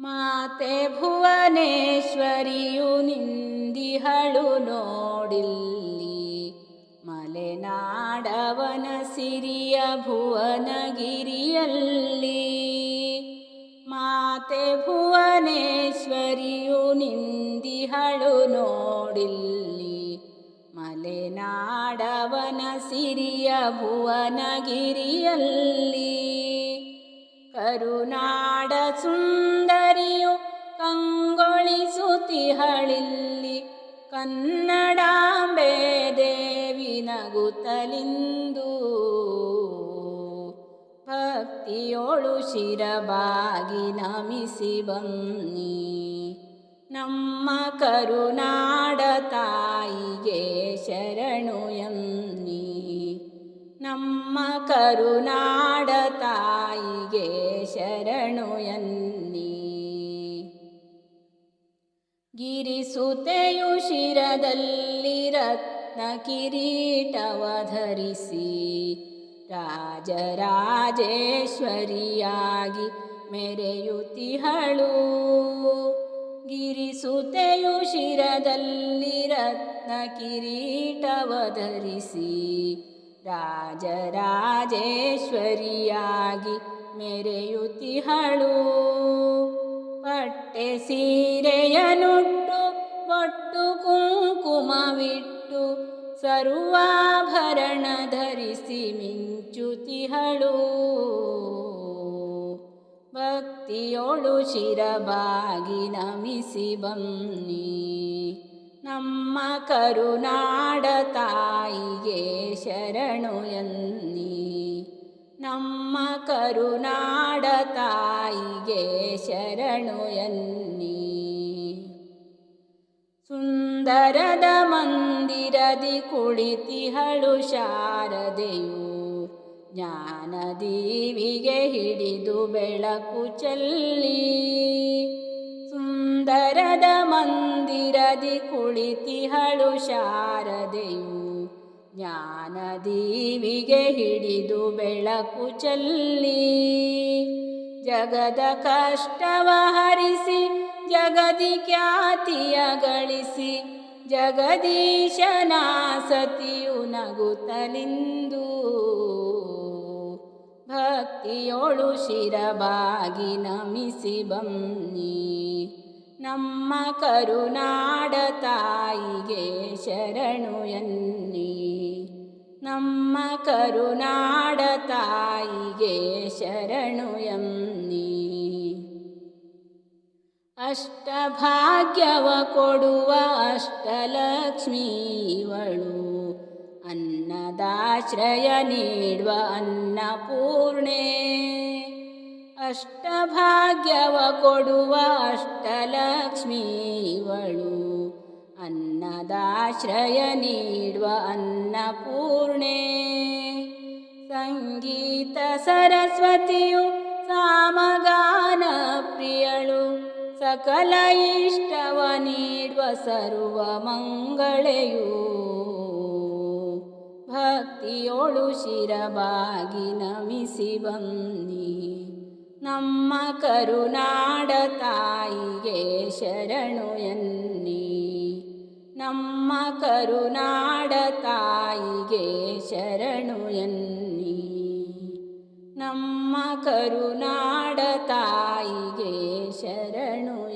ಮಾತೆ ಭುವನೇಶ್ವರಿಯು ನಿಂದಿಹಳು ನೋಡಿಲ್ಲಿ. ಮಲೆನಾಡವನ ಸಿರಿಯ ಭುವನಗಿರಿಯಲ್ಲಿ. ಮಾತೆ ಭುವನೇಶ್ವರಿಯು ನಿಂದಿಹಳು ನೋಡಿಲ್ಲಿ. ಮಲೆನಾಡವನ ಸಿರಿಯ ಭುವನಗಿರಿಯಲ್ಲಿ. ಕರುನಾಡ ಸುಂದರಿಯು ಕನ್ನಡಾಂಬೆ ದೇವಿ ನಗುತ್ತಲಿಂದು. ಭಕ್ತಿಯೋಳು ಶಿರಬಾಗಿ ನಮಿಸಿ ಬನ್ನಿ. ನಮ್ಮ ಕರುನಾಡ ತಾಯಿಗೆ ಶರಣು ಎನ್ನಿ. ನಮ್ಮ ಕರುನಾಡ ತಾಯಿಗೆ ಶರಣು ಎನ್ನಿ. ಗಿರಿಸುತೆಯು ಶಿರದಲ್ಲಿ ರತ್ನ ಕಿರೀಟವ ಧರಿಸಿ ರಾಜರಾಜೇಶ್ವರಿಯಾಗಿ ಮೆರೆಯುತಿಹಳು. ಗಿರಿಸುತೆಯು ಶಿರದಲ್ಲಿ ರತ್ನ ಕಿರೀಟವ ಧರಿಸಿ ರಾಜರಾಜೇಶ್ವರಿಯಾಗಿ ಮೆರೆಯುತಿಹಳು. ಪಟ್ಟೆ ಬೊಟ್ಟು ಕುಂಕುಮವಿಟ್ಟು ಸರ್ವಾಭರಣ ಧರಿಸಿ ಮಿಂಚುತಿಹಳು. ಭಕ್ತಿಯೋಳು ಶಿರಬಾಗಿ ನಮಿಸಿ ಬನ್ನಿ. ನಮ್ಮ ಕರುನಾಡ ತಾಯಿಗೆ ಶರಣು ಎನ್ನಿ. ನಮ್ಮ ಕರುನಾಡ ತಾಯಿಗೆ ಶರಣು ಎನ್ನಿ. ಸುಂದರದ ಮಂದಿರದಿ ಕುಳಿತಿಹಳು ಶಾರದೆಯು. ಜ್ಞಾನದೀವಿಗೆ ಹಿಡಿದು ಬೆಳಕು ಚೆಲ್ಲಿ. ಸುಂದರದ ಮಂದಿರದಿ ಕುಳಿತಿಹಳು ಶಾರದೆಯು. ಜ್ಞಾನದೀವಿಗೆ ಹಿಡಿದು ಬೆಳಕು ಚೆಲ್ಲಿ. ಜಗದ ಕಷ್ಟವ ಹರಿಸಿ, ಜಗದಿ ಖ್ಯಾತಿಯ ಗಳಿಸಿ, ಜಗದೀಶನ ಸತಿಯು ನಗುತ್ತಲಿಂದು. ಭಕ್ತಿಯೋಳು ಶಿರಬಾಗಿ ನಮಿಸಿ ಬನ್ನಿ. ನಮ್ಮ ಕರುನಾಡ ತಾಯಿಗೆ ಶರಣು ಎನ್ನಿ. ನಮ್ಮ ಕರುನಾಡ ತಾಯಿಗೆ ಶರಣು ಎನ್ನಿ ಅಷ್ಟಭಾಗ್ಯವ ಕೊಡುವ ಅಷ್ಟಲಕ್ಷ್ಮೀವಳು ಅನ್ನದಾಶ್ರಯ ನೀಡುವ ಅನ್ನಪೂರ್ಣೆ. ಅಷ್ಟಭಾಗ್ಯವ ಕೊಡುವ ಅಷ್ಟಲಕ್ಷ್ಮೀವಳು ಅನ್ನದಾಶ್ರಯ ನೀಡುವ ಅನ್ನಪೂರ್ಣೆ. ಸಂಗೀತ ಸರಸ್ವತಿಯು ಸಾಮಗಾನ ಪ್ರಿಯಳು. ಸಕಲ ಇಷ್ಟವ ನೀಡುವ ಸರ್ವ ಮಂಗಳೆಯು. ಭಕ್ತಿಯೋಳು ಶಿರಬಾಗಿ ನಮಿಸಿ ಬನ್ನಿ. ನಮ್ಮ ಕರುನಾಡ ತಾಯಿಗೆ ಶರಣು ಎನ್ನಿ. ನಮ್ಮ ಕರುನಾಡ ತಾಯಿಗೆ ಶರಣು ಎನ್ನಿ. ನಮ್ಮ ಕರುನಾಡ ತಾಯಿಗೆ ಶರಣು